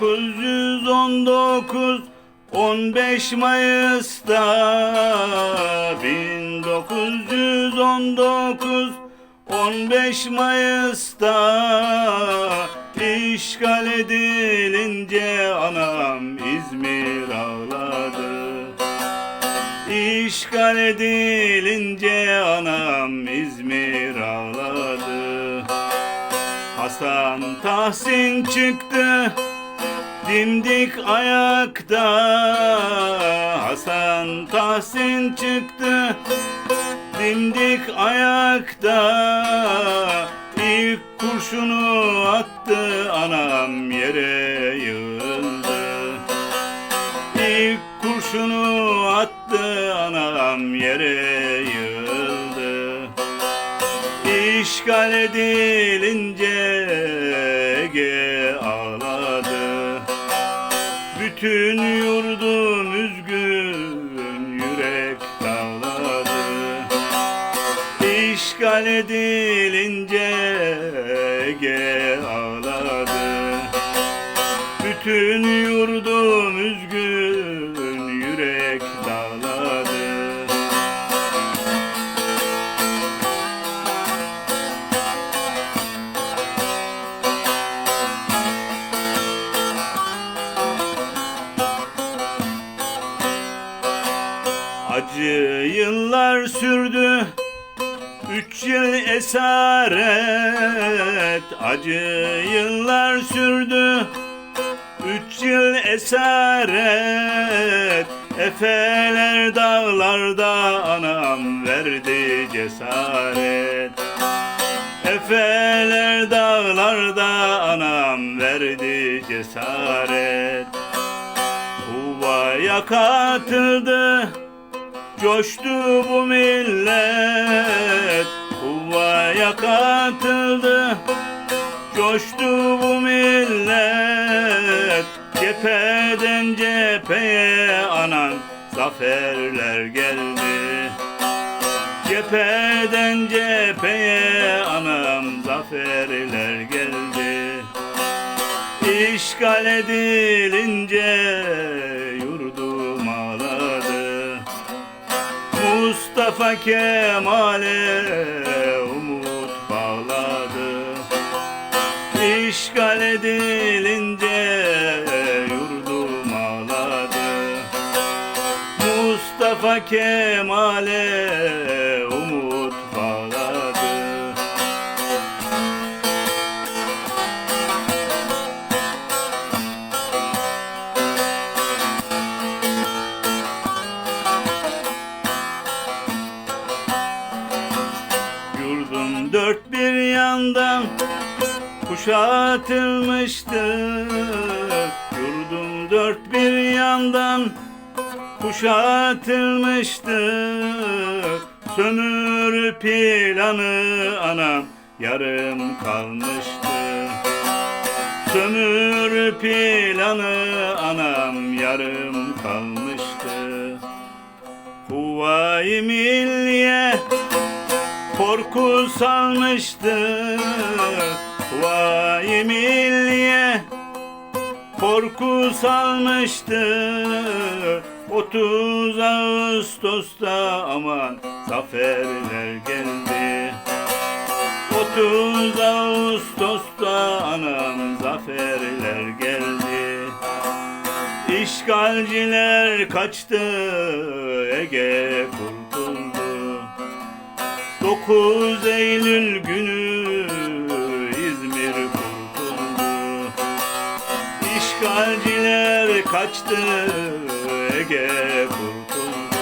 1919 15 Mayıs'ta. 1919 15 Mayıs'ta. İşgal edilince anam İzmir ağladı. İşgal edilince anam İzmir ağladı. Hasan Tahsin çıktı dimdik ayakta Hasan Tahsin çıktı. Dimdik ayakta İlk kurşunu attı anam yere yığıldı. İlk kurşunu attı anam yere yığıldı. İşgal edilince Bütün yurdum üzgün yürek dağladı İşgal edilince Ege ağladı Bütün sürdü. Üç yıl esaret Acı yıllar sürdü. Üç yıl esaret Efeler dağlarda anam verdi cesaret. Efeler dağlarda anam verdi cesaret. Kuvaya katıldı Coştu bu millet Kuvaya katıldı. Coştu bu millet Cepheden cepheye anan Zaferler geldi. Cepheden cepheye anam Zaferler geldi. İşgal edilince Mustafa Kemal'e umut bağladı. İşgal edilince yurdum ağladı. Mustafa Kemal'e kuşatılmıştı Yurdum dört bir yandan kuşatılmıştı Sömür planı anam yarım kalmıştı. Sömür planı anam yarım kalmıştı. Kuvayi milliye korku salmıştı Vay milliye korku salmıştı. 30 Ağustos'ta aman zaferler geldi. 30 Ağustos'ta anam zaferler geldi. İşgalciler kaçtı Ege kurtuldu. 9 Eylül günü İşgalciler kaçtı Ege kurtuldu.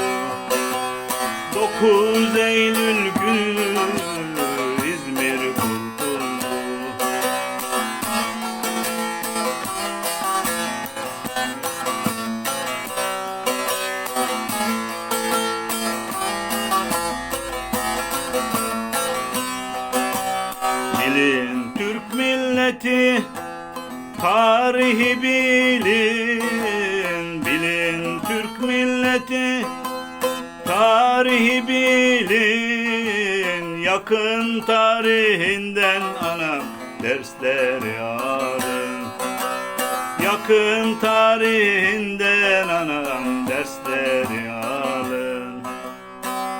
9 Eylül günü Tarihi bilin Bilin Türk milleti. Tarihi bilin Yakın tarihinden anam Dersleri alın. Yakın tarihinden anam dersleri alın.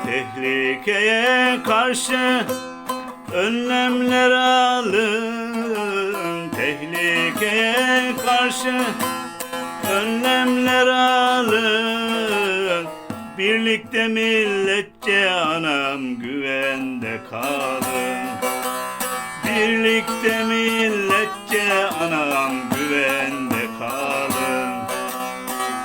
Tehlikeye karşı önlemler alın. Tehlikeye karşı önlemler alın Birlikte milletçe anam güvende kalın Birlikte milletçe anam güvende kalın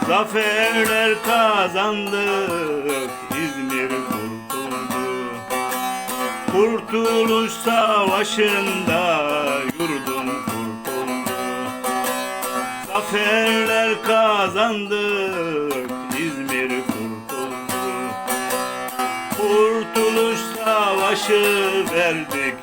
Zaferler kazandık İzmir kurtuldu. Kurtuluş savaşında Zaferler kazandık İzmir kurtuldu. Kurtuluş savaşı verdik